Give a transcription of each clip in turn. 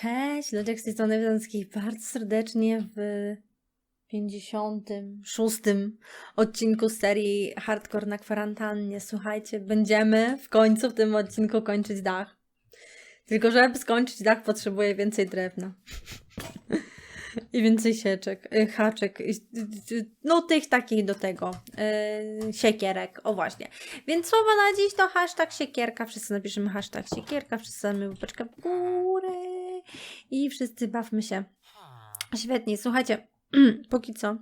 Cześć, Ludziek z tej strony wszystkich bardzo serdecznie w 56 odcinku serii Hardcore na kwarantannie. Słuchajcie, będziemy w końcu w tym odcinku kończyć dach. Tylko żeby skończyć dach potrzebuję więcej drewna. I więcej sieczek, y, haczek, y, y, no tych takich do tego, y, siekierek, o właśnie. Więc słowo na dziś to hashtag siekierka, wszyscy napiszemy hashtag siekierka, wszyscy damy łapeczkę w górę i wszyscy bawmy się. Świetnie, słuchajcie, póki co,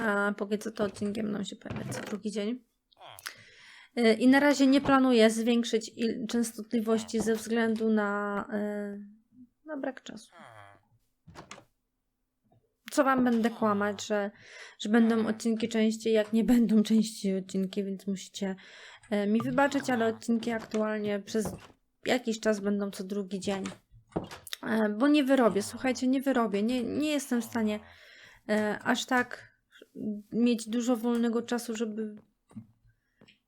a póki co to odcinki będą się pojawiać co drugi dzień. Y, I na razie nie planuję zwiększyć częstotliwości ze względu na, y, na brak czasu co wam będę kłamać, że, że będą odcinki częściej, jak nie będą częściej odcinki, więc musicie e, mi wybaczyć, ale odcinki aktualnie przez jakiś czas będą co drugi dzień. E, bo nie wyrobię, słuchajcie, nie wyrobię. Nie, nie jestem w stanie e, aż tak mieć dużo wolnego czasu, żeby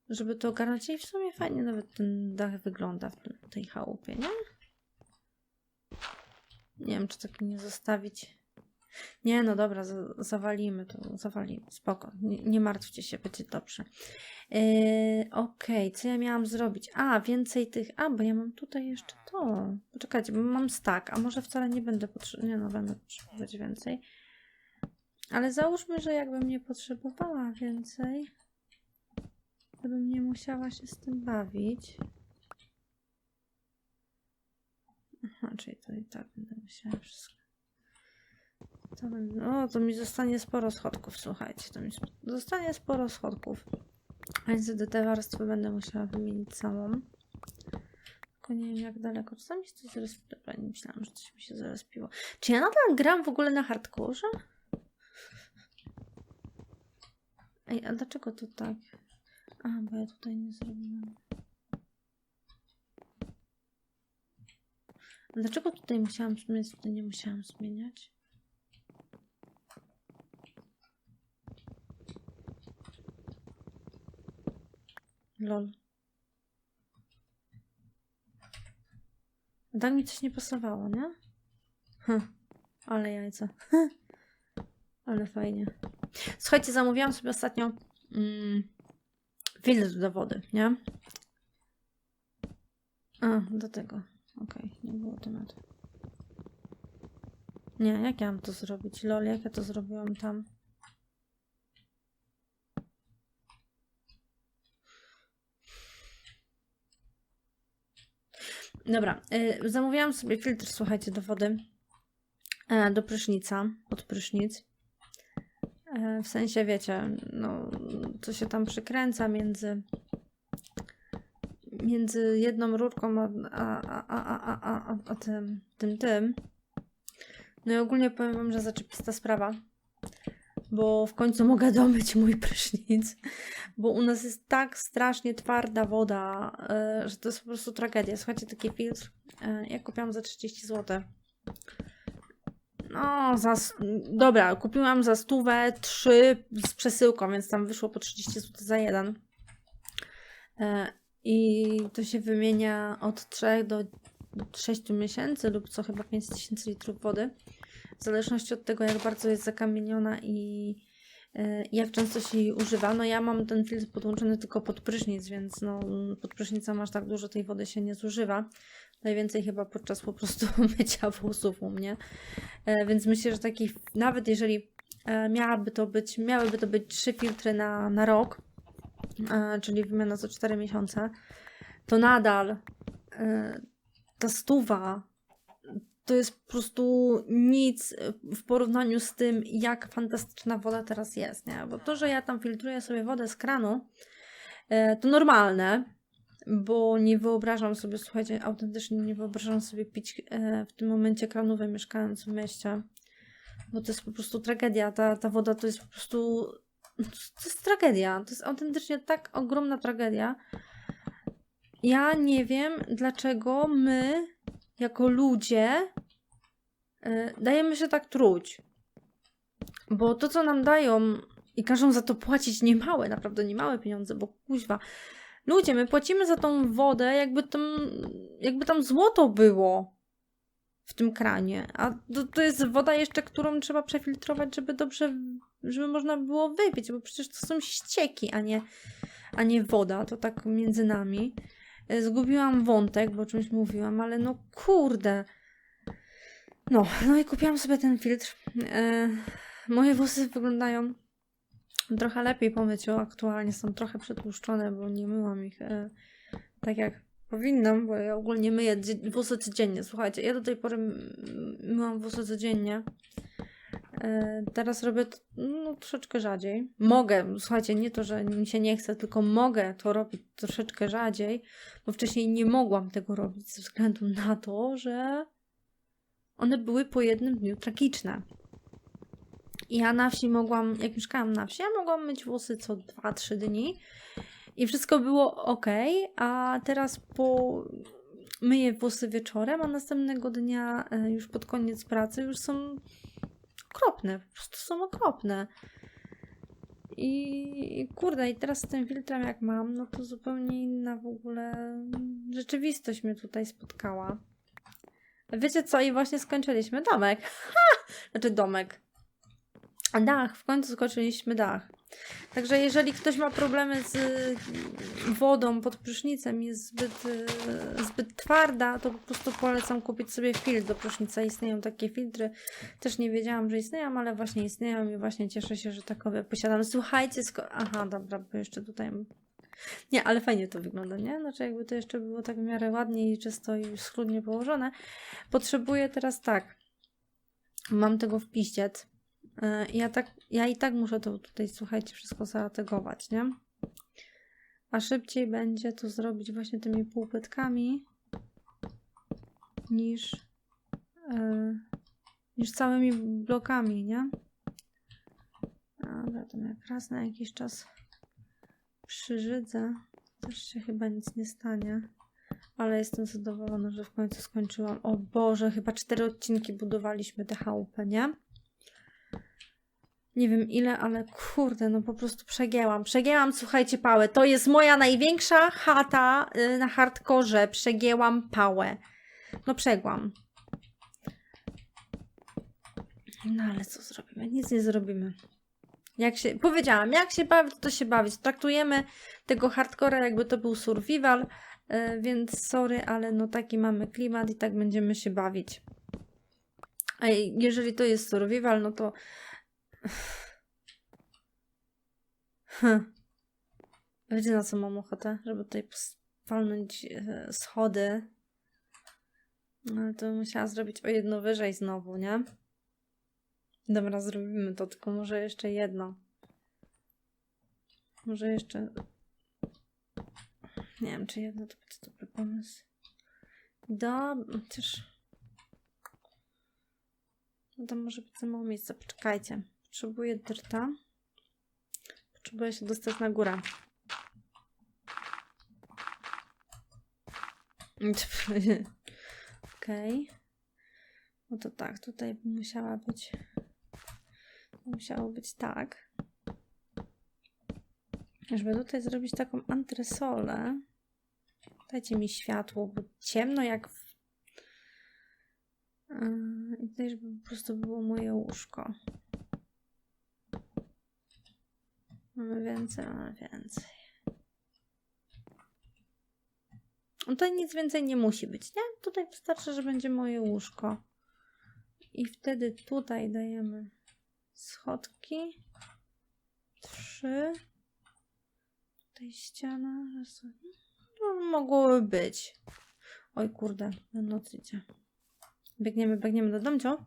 żeby to ogarnąć. I w sumie fajnie nawet ten dach wygląda w tej chałupie, nie? Nie wiem, czy tak nie zostawić. Nie, no dobra, za- zawalimy to, zawalimy, spoko, nie, nie martwcie się, będzie dobrze. Yy, Okej, co ja miałam zrobić? A, więcej tych, a, bo ja mam tutaj jeszcze to. Poczekajcie, bo mam stack, a może wcale nie będę potrzebować, nie no, będę potrzebować więcej. Ale załóżmy, że jakbym nie potrzebowała więcej, to bym nie musiała się z tym bawić. Aha, czyli to i tak będę musiała wszystko. To, będę- o, to mi zostanie sporo schodków, słuchajcie. To mi zostanie sporo schodków. A do te warstwy będę musiała wymienić całą. Tylko nie wiem jak daleko. Czasami się coś zarespiło. Dobra, nie myślałam, że coś mi się zarespiło. Czy ja nadal gram w ogóle na hardkorze? Ej, a dlaczego to tak? A, bo ja tutaj nie zrobiłam. Dlaczego tutaj musiałam zmieniać, tutaj nie musiałam zmieniać? Lol. Tak mi coś nie pasowało, nie? Hm. Ale jajca. Ale fajnie. Słuchajcie, zamówiłam sobie ostatnio mm, filtr do wody, nie? A, do tego. Okej, nie było tematu. Nie, jak ja mam to zrobić? Lol, jak ja to zrobiłam tam? Dobra, y, zamówiłam sobie filtr, słuchajcie, do wody, e, do prysznica, pod prysznic. E, w sensie, wiecie, no, co się tam przykręca między między jedną rurką a, a, a, a, a, a, a tym, tym, tym. No i ogólnie powiem wam, że zaczepista sprawa, bo w końcu mogę domyć mój prysznic, bo u nas jest tak strasznie twarda woda, e, że to jest po prostu tragedia. Słuchajcie, taki filtr e, ja kupiłam za 30 zł. No, za, dobra, kupiłam za stówę, trzy z przesyłką, więc tam wyszło po 30 zł za jeden. E, I to się wymienia od 3 do 6 miesięcy lub co chyba 5000 litrów wody. W zależności od tego, jak bardzo jest zakamieniona i e, jak często się jej używa. No ja mam ten filtr podłączony tylko pod prysznic, więc no, pod prysznicem aż tak dużo tej wody się nie zużywa. Najwięcej chyba podczas po prostu mycia włosów u mnie. E, więc myślę, że taki, nawet jeżeli e, miałaby to być, miałyby to być trzy filtry na, na rok, czyli wymiana co 4 miesiące, to nadal ta stuwa to jest po prostu nic w porównaniu z tym, jak fantastyczna woda teraz jest, nie? Bo to, że ja tam filtruję sobie wodę z kranu, e, to normalne, bo nie wyobrażam sobie, słuchajcie, autentycznie nie wyobrażam sobie pić e, w tym momencie kranówę mieszkając w mieście, bo to jest po prostu tragedia. Ta, ta woda to jest po prostu, to jest tragedia. To jest autentycznie tak ogromna tragedia. Ja nie wiem, dlaczego my, jako ludzie, e, dajemy się tak truć. Bo to, co nam dają i każą za to płacić niemałe, naprawdę niemałe pieniądze, bo kuźwa. Ludzie, my płacimy za tą wodę, jakby tam, jakby tam złoto było. w tym kranie. A to, to jest woda jeszcze, którą trzeba przefiltrować, żeby dobrze, żeby można było wypić, bo przecież to są ścieki, a nie, a nie woda. To tak między nami. E, Zgubiłam wątek, bo o czymś mówiłam, ale no kurde. No, no i kupiłam sobie ten filtr. E, moje włosy wyglądają trochę lepiej po myciu. Aktualnie są trochę przetłuszczone, bo nie myłam ich e, tak jak powinnam, bo ja ogólnie myję włosy codziennie. Słuchajcie, ja do tej pory myłam włosy codziennie. E, teraz robię to no, troszeczkę rzadziej. Mogę, słuchajcie, nie to, że mi się nie chce, tylko mogę to robić troszeczkę rzadziej, bo wcześniej nie mogłam tego robić ze względu na to, że one były po jednym dniu tragiczne. Ja na wsi mogłam, jak mieszkałam na wsi, ja mogłam myć włosy co 2-3 dni i wszystko było ok, a teraz po myję włosy wieczorem, a następnego dnia e, już pod koniec pracy już są okropne, po prostu są okropne. I kurde, i teraz z tym filtrem jak mam, no to zupełnie inna w ogóle rzeczywistość mnie tutaj spotkała. Wiecie co? I właśnie skończyliśmy domek. Ha! Znaczy domek. Dach, w końcu skończyliśmy dach. Także jeżeli ktoś ma problemy z y, wodą pod prysznicem, jest zbyt, y, zbyt twarda, to po prostu polecam kupić sobie filtr do prysznica. Istnieją takie filtry. Też nie wiedziałam, że istnieją, ale właśnie istnieją i właśnie cieszę się, że takowe posiadam. Słuchajcie, sko- aha, dobra, bo jeszcze tutaj... Nie, ale fajnie to wygląda, nie? Znaczy jakby to jeszcze było tak w miarę ładnie i czysto i schludnie położone. Potrzebuję teraz tak. Mam tego w piździec. E, Ja, tak, ja i tak muszę to tutaj, słuchajcie, wszystko zategować, nie? A szybciej będzie to zrobić właśnie tymi półpytkami niż, e, niż całymi blokami, nie? Dobra, to jak raz na jakiś czas przyżydzę, też się chyba nic nie stanie. Ale jestem zadowolona, że w końcu skończyłam. O Boże, chyba cztery odcinki budowaliśmy tę chałupę, nie? Nie wiem ile, ale kurde, no po prostu przegięłam. Przegięłam, słuchajcie, pałę. To jest moja największa chata y, na hardkorze. Przegięłam pałę. No przegłam. No ale co zrobimy? Nic nie zrobimy. Jak się, powiedziałam, jak się bawić, to się bawić. Traktujemy tego hardcora jakby to był survival, y, więc sorry, ale no taki mamy klimat i tak będziemy się bawić. A jeżeli to jest survival, no to Hm. Wiecie na co mam ochotę? Żeby tutaj spalnąć e, schody. No ale to bym musiała zrobić o jedno wyżej znowu, nie? Dobra, zrobimy to, tylko może jeszcze jedno. Może jeszcze... Nie wiem, czy jedno to będzie dobry pomysł. Dobra, chociaż... No tam może być za mało miejsca. Poczekajcie. Potrzebuję drta. Potrzebuję się dostać na górę. Okej. Okay. No to tak, tutaj musiała być. Musiało być tak. Żeby tutaj zrobić taką antresolę. Dajcie mi światło, bo ciemno jak w I tutaj, żeby po prostu było moje łóżko. Mamy więcej, mamy więcej. Tutaj nic więcej nie musi być, nie? Tutaj wystarczy, że będzie moje łóżko. I wtedy tutaj dajemy schodki. Trzy. Tutaj ściana. No, mogłoby być. Oj kurde, noc idzie. Biegniemy, biegniemy do domcio.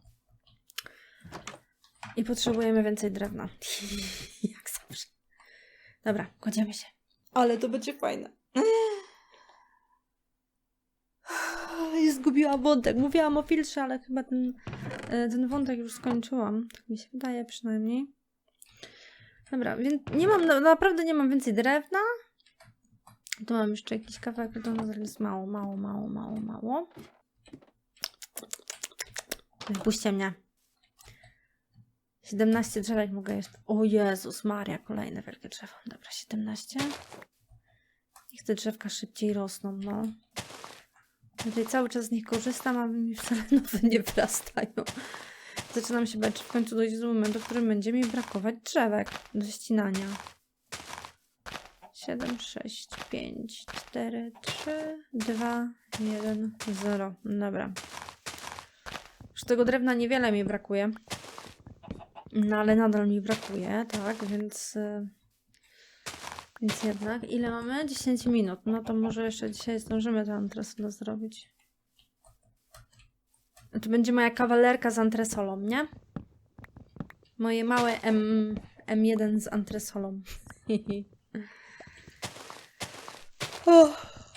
I potrzebujemy więcej drewna. Dobra, kładziemy się. Ale to będzie fajne. Zgubiłam wątek. Mówiłam o filtrze, ale chyba ten, e, ten wątek już skończyłam. Tak mi się wydaje przynajmniej. Dobra, więc nie mam, na- naprawdę nie mam więcej drewna. Tu mam jeszcze jakiś kawałek betonu, ale jest mało, mało, mało, mało, mało. Wypuśćcie mnie. 17 drzewek mogę jeszcze. O Jezus Maria, kolejne wielkie drzewo. Dobra, 17. Niech te drzewka szybciej rosną, no. Tutaj cały czas z nich korzystam, a mi wcale nowe nie wrastają. Zaczynam się bać, że w końcu dojdzie do momentu, w którym będzie mi brakować drzewek do ścinania. 7, 6, 5, 4, 3, 2, 1, 0. Dobra. Już tego drewna niewiele mi brakuje. No ale nadal mi brakuje, tak, więc... y, Więc jednak. Ile mamy? 10 minut. No to może jeszcze dzisiaj zdążymy tę antresolę zrobić. To będzie moja kawalerka z antresolą, nie? Moje małe M, M1 z antresolą. o,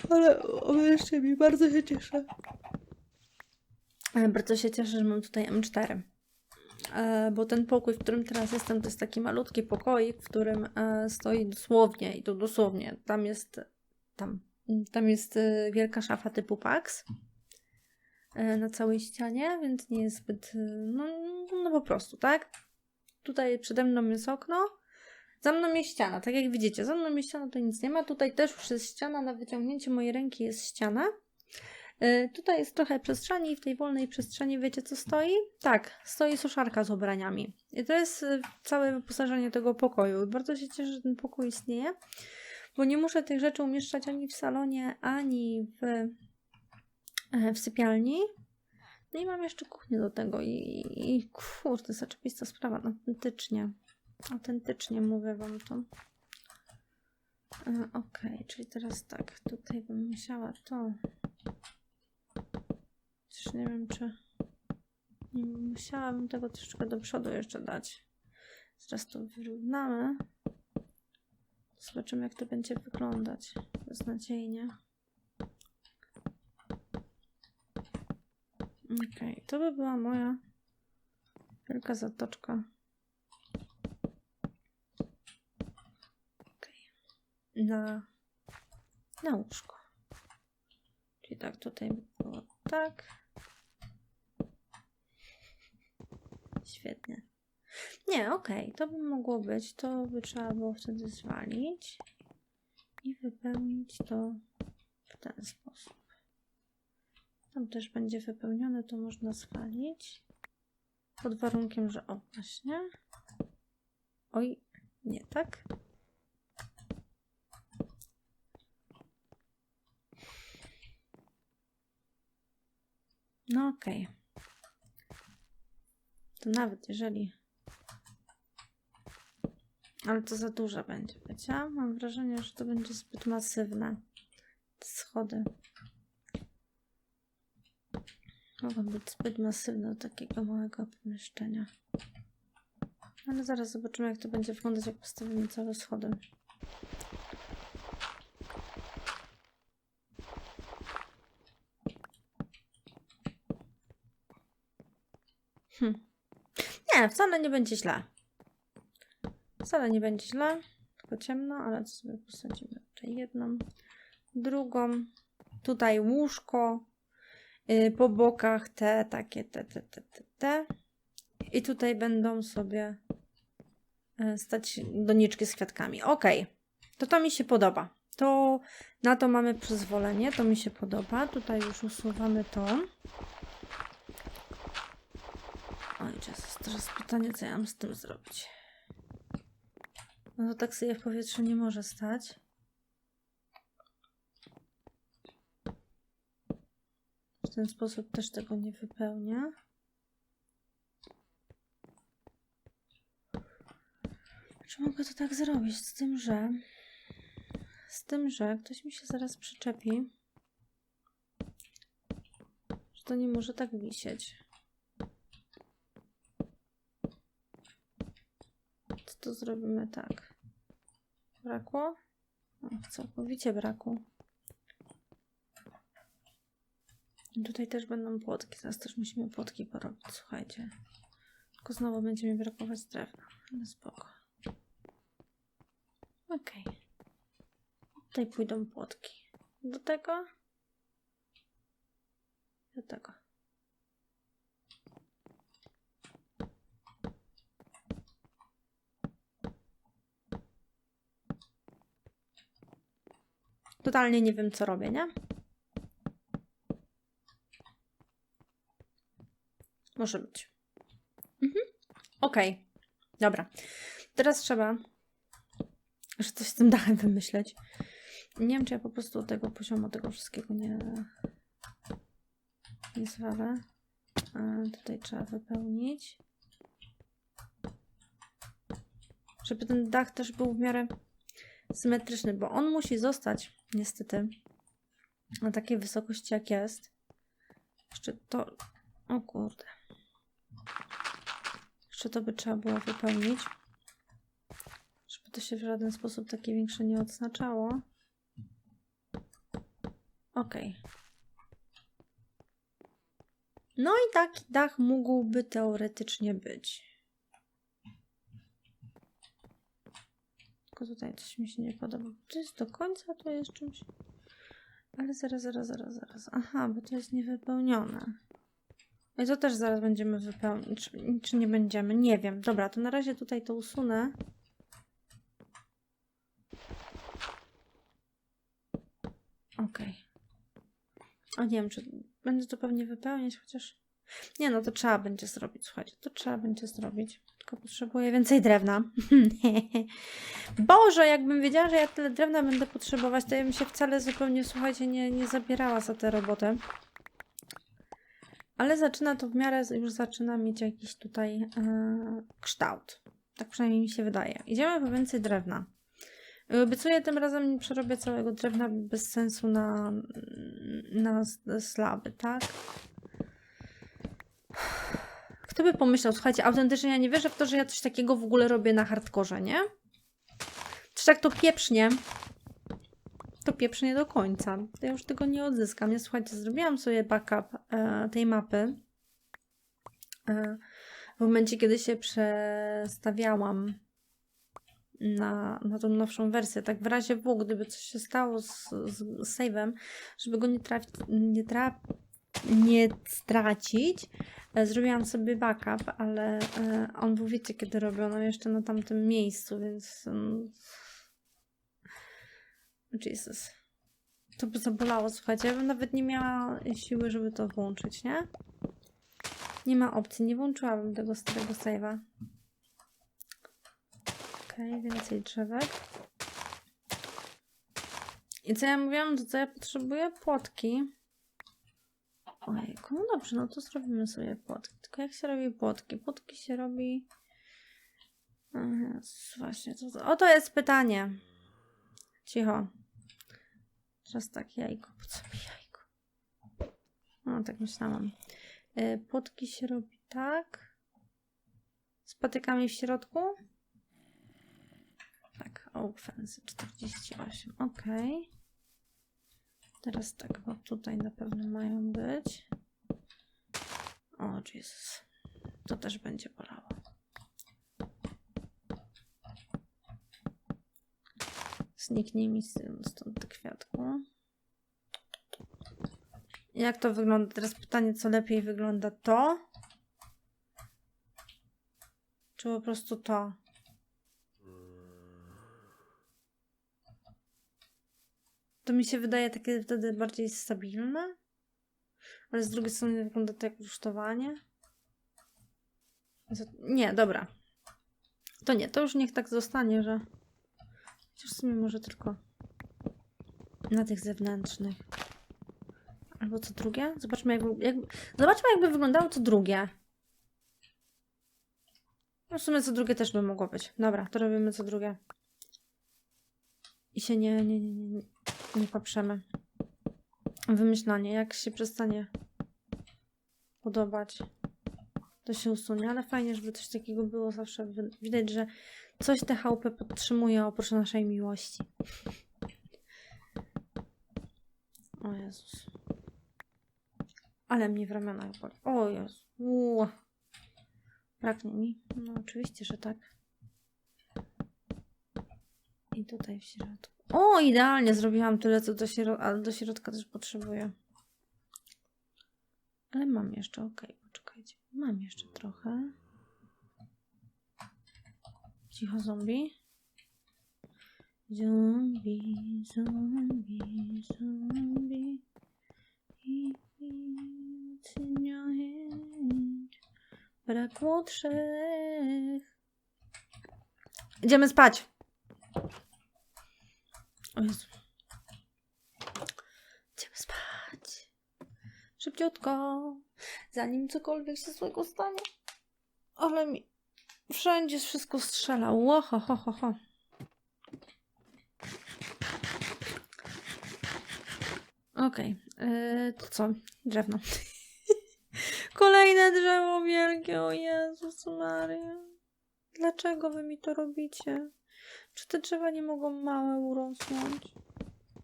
ale jeszcze mi bardzo się cieszę. E, Bardzo się cieszę, że mam tutaj M4. E, Bo ten pokój, w którym teraz jestem, to jest taki malutki pokoik, w którym e, stoi dosłownie, i to dosłownie, tam jest, tam, tam jest e, wielka szafa typu Pax na całej ścianie, więc nie jest zbyt, no, no po prostu, tak? Tutaj przede mną jest okno, za mną jest ściana, tak jak widzicie, za mną jest ściana, to nic nie ma, tutaj też już jest ściana, na wyciągnięcie mojej ręki jest ściana. E, Tutaj jest trochę przestrzeni i w tej wolnej przestrzeni wiecie co stoi? Tak, stoi suszarka z ubraniami. I to jest e, całe wyposażenie tego pokoju. Bardzo się cieszę, że ten pokój istnieje, bo nie muszę tych rzeczy umieszczać ani w salonie, ani w, e, w sypialni. No i mam jeszcze kuchnię do tego i, i kurde, zaczepista sprawa, autentycznie. Autentycznie mówię wam to. E, Okej, czyli teraz tak, tutaj bym musiała to Też nie wiem, czy. Musiałabym tego troszeczkę do przodu jeszcze dać. Zaraz to wyrównamy. Zobaczymy, jak to będzie wyglądać. Beznadziejnie. Okej, to by była moja wielka zatoczka. Okej. Na, na łóżko. Czyli tak, tutaj by było tak. Świetnie. Nie, okej, to by mogło być. To by trzeba było wtedy zwalić i wypełnić to w ten sposób. Tam też będzie wypełnione, to można zwalić. Pod warunkiem, że o właśnie. Oj, nie tak. No okej. To nawet jeżeli. Ale to za duże będzie, wiecie? Mam wrażenie, że to będzie zbyt masywne. Te schody. Mogą być zbyt masywne do takiego małego pomieszczenia. Ale zaraz zobaczymy, jak to będzie wyglądać, jak postawimy całe schody. Hm. Nie, wcale nie będzie źle. Wcale nie będzie źle. Tylko ciemno, ale sobie posadzimy tutaj jedną, drugą. Tutaj łóżko. Yy, po bokach te takie, te, te, te, te, te. I tutaj będą sobie yy, stać doniczki z kwiatkami. Ok, to to mi się podoba. To na to mamy przyzwolenie, to mi się podoba. Tutaj już usuwamy to. Oj, Jezus, teraz pytanie, co ja mam z tym zrobić. No to tak sobie w powietrzu nie może stać. W ten sposób też tego nie wypełnia. Czy mogę to tak zrobić? Z tym, że. Z tym, że ktoś mi się zaraz przyczepi. Że to nie może tak wisieć. To, to zrobimy tak. Brakło? O, całkowicie brakło. I tutaj też będą płotki. Teraz też musimy płotki porobić, słuchajcie. Tylko znowu będzie mi brakować drewna. Ale spoko. Okej. Tutaj pójdą płotki. Do tego. Do tego. totalnie nie wiem, co robię, nie? Może być. Mhm. Okej. Okay. Dobra. Teraz trzeba że coś z tym dachem wymyśleć. Nie wiem, czy ja po prostu tego poziomu, tego wszystkiego nie, nie zwalę. A tutaj trzeba wypełnić. Żeby ten dach też był w miarę symetryczny, bo on musi zostać niestety na takiej wysokości jak jest. Jeszcze to... O kurde. Jeszcze to by trzeba było wypełnić. Żeby to się w żaden sposób takie większe nie odznaczało. Ok. No i taki dach mógłby teoretycznie być. Tylko tutaj coś mi się nie podoba. To jest do końca, to jest czymś... Ale zaraz, zaraz, zaraz, zaraz. Aha, bo to jest niewypełnione. I to też zaraz będziemy wypełnić. Czy, czy nie będziemy? Nie wiem. Dobra, to na razie tutaj to usunę. Okej. O, nie wiem, czy będę to pewnie wypełniać, chociaż... Nie, no to trzeba będzie zrobić, słuchajcie. To trzeba będzie zrobić. Potrzebuję więcej drewna. Boże, jakbym wiedziała, że ja tyle drewna będę potrzebować, to ja bym się wcale zupełnie, słuchajcie, nie, nie zabierała za tę robotę. Ale zaczyna to w miarę, już zaczyna mieć jakiś tutaj e, kształt. Tak przynajmniej mi się wydaje. Idziemy po więcej drewna. I Obiecuję tym razem nie przerobię całego drewna bez sensu na, na slaby, tak? Kto by pomyślał, słuchajcie, autentycznie ja nie wierzę w to, że ja coś takiego w ogóle robię na hardkorze, nie? Czy tak to pieprznie? To pieprznie do końca. Ja już tego nie odzyskam. Ja słuchajcie, zrobiłam sobie backup e, tej mapy. E, w momencie, kiedy się przestawiałam na, na tą nowszą wersję. Tak w razie W, gdyby coś się stało z, z, z save'em, żeby go nie, trafi, nie, tra, nie stracić, e, zrobiłam sobie backup, ale e, on był, wiecie, kiedy robiono jeszcze na tamtym miejscu, więc um, Jesus. To by zabolało, słuchajcie. Ja bym nawet nie miała siły, żeby to włączyć, nie? Nie ma opcji. Nie włączyłabym tego starego save'a. Okej, więcej drzewek. I co ja mówiłam, to co ja potrzebuję? Płotki. Ojejku, no dobrze, no to zrobimy sobie płotki. Tylko jak się robi płotki? Płotki się robi... O Jezus, właśnie, to, o to jest pytanie. Cicho. Teraz tak, jajko. Po co mi jajko? No, tak myślałam. Y, Płotki się robi tak. Z patykami w środku. Tak, oak fence 48. Ok. Teraz tak, bo tutaj na pewno mają być. O, Jezus. To też będzie bolało. Zniknij mi stąd te kwiatku. Jak to wygląda? Teraz pytanie, co lepiej wygląda to? Czy po prostu to? To mi się wydaje takie wtedy bardziej stabilne. Ale z drugiej strony wygląda to jak rusztowanie. Nie, dobra. To nie, to już niech tak zostanie, że... Chociaż w sumie może tylko na tych zewnętrznych. Albo co drugie? Zobaczmy, jak, jak, zobaczmy jakby wyglądało co drugie. No w sumie co drugie też by mogło być. Dobra, to robimy co drugie. I się nie, nie, nie, nie, nie poprzemy. Wymyślanie, jak się przestanie podobać, to się usunie, ale fajnie, żeby coś takiego było zawsze. wi- Widać, że coś tę chałupę podtrzymuje oprócz naszej miłości. O Jezus. Ale mnie w ramionach boli. O Jezu. Ua. Braknie mi? No oczywiście, że tak. I tutaj w środku. O, idealnie zrobiłam tyle, co do, śro- ale do środka też potrzebuję. Ale mam jeszcze, okej, poczekajcie. Mam jeszcze trochę. Cicho zombie. Zombie, zombie, zombie. What's in your head? zabrakło trzech. Idziemy spać. O Jezu. Idziemy spać. Szybciutko. Zanim cokolwiek się złego stanie. Ale mi wszędzie wszystko strzela. Ło, ho, ho, ho, ho. Okej, yy, to co? Drewno. Kolejne drzewo wielkie, o Jezus Maria. Dlaczego wy mi to robicie? Czy te drzewa nie mogą małe urosnąć?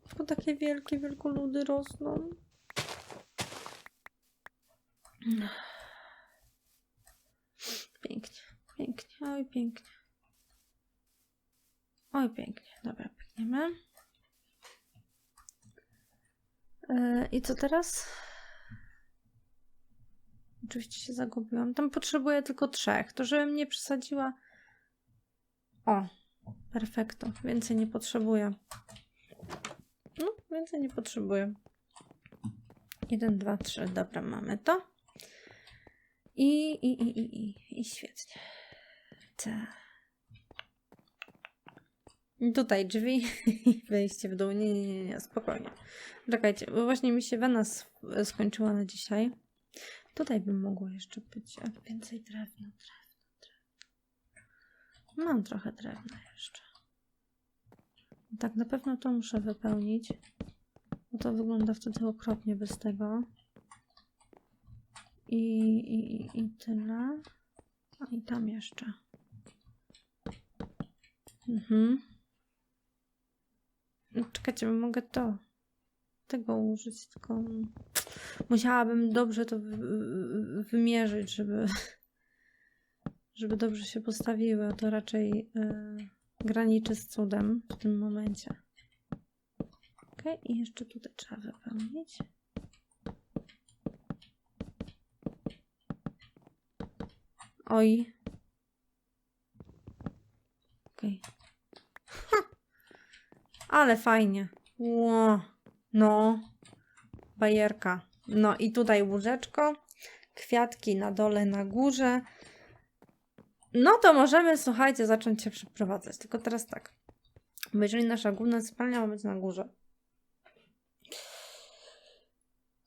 Tylko takie wielkie, wielkoludy rosną. Pięknie, pięknie, oj pięknie. Oj pięknie, dobra, piękniemy. Yy, I co teraz? Oczywiście się zagubiłam. Tam potrzebuję tylko trzech. To żebym nie przesadziła. O, perfekto. Więcej nie potrzebuję. No, więcej nie potrzebuję. Jeden, dwa, trzy. Dobra, mamy to. I, i, i, i, i, i świetnie. Tak. Tutaj drzwi i wejście w dół. Nie, nie, nie, nie, spokojnie. Czekajcie, bo właśnie mi się wena skończyła na dzisiaj. Tutaj by mogło jeszcze być a, więcej drewna, drewna. Mam trochę drewna jeszcze. Tak, na pewno to muszę wypełnić. Bo to wygląda wtedy okropnie bez tego. I, i, i- tyle. A i tam jeszcze. Mhm. No, Czekajcie, mogę to. Tego użyć, tylko musiałabym dobrze to wy- wy- wymierzyć, żeby, żeby dobrze się postawiły, to raczej e, graniczy z cudem w tym momencie. Ok, i jeszcze tutaj trzeba wypełnić. Oj. Okej. Ha! Ale fajnie. Ło. No. Bajerka. No i tutaj łóżeczko. Kwiatki na dole, na górze. No to możemy, słuchajcie, zacząć się przeprowadzać. Tylko teraz tak. Bo jeżeli nasza główna sypialnia ma być na górze.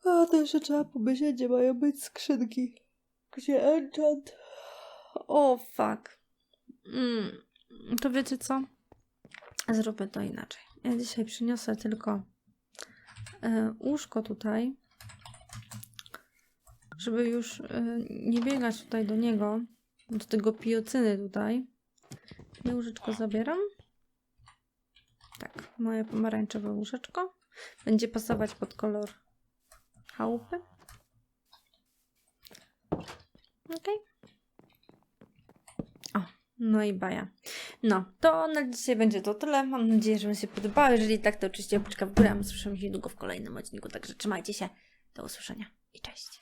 A to jeszcze trzeba pomyśleć, gdzie mają być skrzynki. Gdzie enchant? O, fuck. Mm, to wiecie co? Zróbmy to inaczej. Ja dzisiaj przyniosę tylko e, łóżko tutaj, żeby już e, nie biegać tutaj do niego, do tego piocyny tutaj. I łóżeczko zabieram. Tak, moje pomarańczowe łóżeczko. Będzie pasować pod kolor chałupy. Ok. O, no i baja. No, to na dzisiaj będzie to tyle. Mam nadzieję, że Wam się podobało. Jeżeli tak, to oczywiście opuszczka w górę. słyszymy się niedługo w kolejnym odcinku. Także trzymajcie się. Do usłyszenia i cześć.